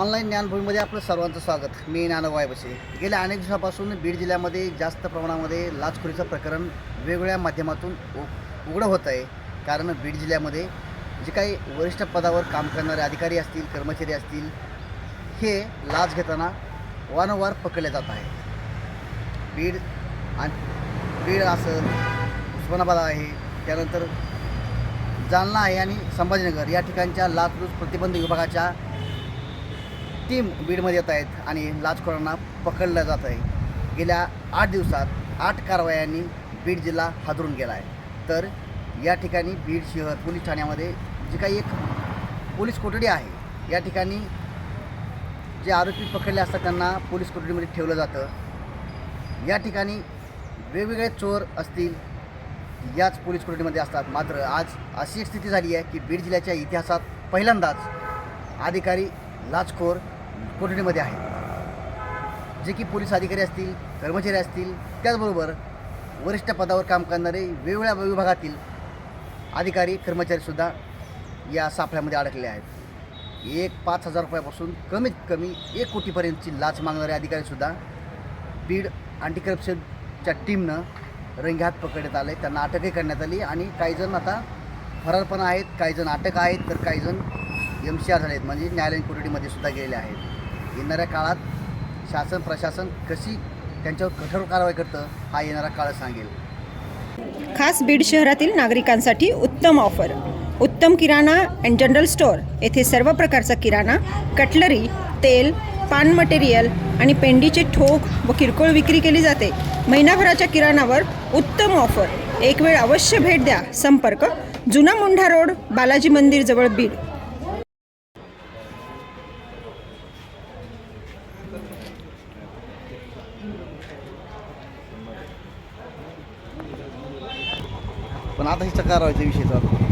Online ज्ञानभूमीमध्ये आपलं सर्वांचं स्वागत. मी नानक गेल्या अनेक दिवसापासून बीड जिल्ह्यामध्ये जास्त प्रमाणामध्ये लाचखोरीचं प्रकरण वेगवेगळ्या माध्यमातून उ उघडं होत आहे. कारण बीड जिल्ह्यामध्ये जे काही वरिष्ठ पदावर काम करणारे अधिकारी असतील कर्मचारी असतील हे लाच घेताना वारंवार पकडले जात आहे. बीड आणि बीड असेल उस्मानाबाद आहे. त्यानंतर जालना आहे आणि संभाजीनगर या ठिकाणच्या लाचलूच प्रतिबंध विभागाच्या टीम बीडमध्ये येत आहेत आणि लाचखोरांना पकडलं जात आहे. गेल्या आठ दिवसात आठ कारवायांनी बीड जिल्हा हादरून गेला आहे. तर या ठिकाणी बीड शहर पोलीस ठाण्यामध्ये जी काही एक पोलीस कोठडी आहे या ठिकाणी जे आरोपी पकडले असतात त्यांना पोलीस कोठडीमध्ये ठेवलं जातं. या ठिकाणी वेगवेगळे चोर असतील याच पोलीस कोठडीमध्ये असतात. मात्र आज अशी एक स्थिती झाली आहे की बीड जिल्ह्याच्या इतिहासात पहिल्यांदाच अधिकारी लाचखोर कोठडीमध्ये आहेत जे की पोलीस अधिकारी असतील कर्मचारी असतील त्याचबरोबर वरिष्ठ पदावर काम करणारे वेगवेगळ्या विभागातील अधिकारी कर्मचारीसुद्धा या सापळ्यामध्ये अडकले आहेत. एक पाच हजार रुपयापासून कमीत कमी एक कोटीपर्यंतची लाच मागणारे अधिकारीसुद्धा बीड अँटी करप्शनच्या टीमनं रंगेहात पकडण्यात आले. त्यांना अटकही करण्यात आली आणि काही जण आता फरार पण आहेत काही जण अटक आहेत तर काही जण एम सी आर झाले आहेत म्हणजे न्यायालयीन कोठडीमध्ये सुद्धा गेलेले आहेत. येणाऱ्या काळात शासन प्रशासन कशी त्यांच्यावर कठोर कारवाई करतं हा येणारा काळ सांगेल. खास बीड शहरातील नागरिकांसाठी उत्तम ऑफर. उत्तम किराणा अँड जनरल स्टोअर येथे सर्व प्रकारचा किराणा कटलरी तेल पान मटेरियल आणि पेंडीचे ठोक व किरकोळ विक्री केली जाते. महिनाभराच्या किराणावर उत्तम ऑफर. एक वेळ अवश्य भेट द्या. संपर्क जुना मुंढा रोड बालाजी मंदिर जवळ बीड. पण आता हिचा कारवाईचा विषय चालू.